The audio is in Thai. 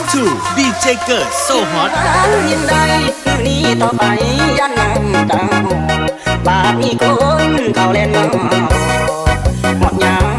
Come to DJ เกิด so hot ยินไดนี้ต่อไปยันน้ำตาบาปมีคนเขาเล่นมาหมดยา